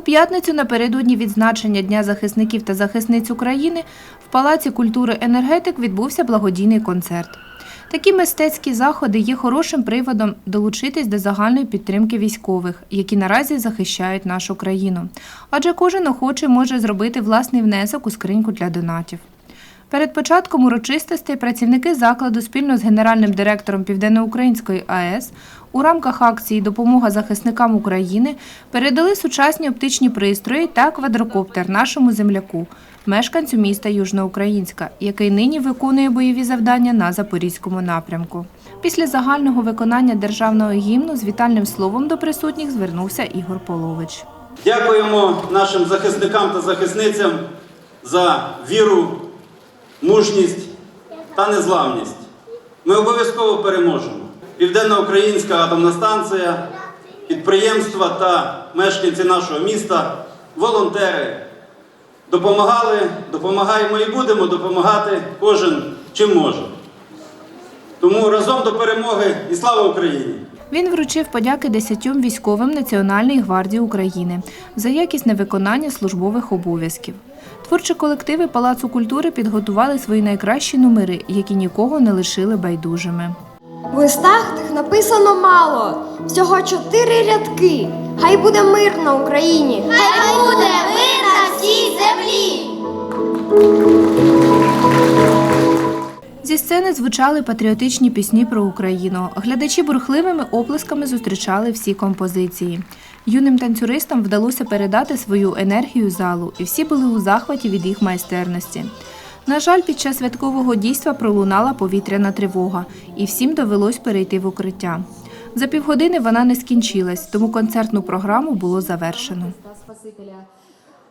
У п'ятницю напередодні відзначення Дня захисників та захисниць України в Палаці культури енергетик відбувся благодійний концерт. Такі мистецькі заходи є хорошим приводом долучитись до загальної підтримки військових, які наразі захищають нашу країну. Адже кожен охочий може зробити власний внесок у скриньку для донатів. Перед початком урочистостей працівники закладу спільно з генеральним директором Південноукраїнської АЕС у рамках акції Допомога захисникам України передали сучасні оптичні пристрої та квадрокоптер нашому земляку, мешканцю міста Южноукраїнська, який нині виконує бойові завдання на Запорізькому напрямку. Після загального виконання державного гімну з вітальним словом до присутніх звернувся Ігор Полович. Дякуємо нашим захисникам та захисницям за віру, мужність та незламність. Ми обов'язково переможемо. Південноукраїнська атомна станція, підприємства та мешканці нашого міста, волонтери допомагали, допомагаємо і будемо допомагати кожен чим може. Тому разом до перемоги і слава Україні! Він вручив подяки десятьом військовим Національної гвардії України за якісне виконання службових обов'язків. Творчі колективи Палацу культури підготували свої найкращі номери, які нікого не лишили байдужими. В листах тих написано мало, всього чотири рядки. Хай буде мир на Україні. Хай буде мир на всій землі. Зі сцени звучали патріотичні пісні про Україну. Глядачі бурхливими оплесками зустрічали всі композиції. Юним танцюристам вдалося передати свою енергію залу, і всі були у захваті від їх майстерності. На жаль, під час святкового дійства пролунала повітряна тривога, і всім довелось перейти в укриття. За півгодини вона не скінчилась, тому концертну програму було завершено.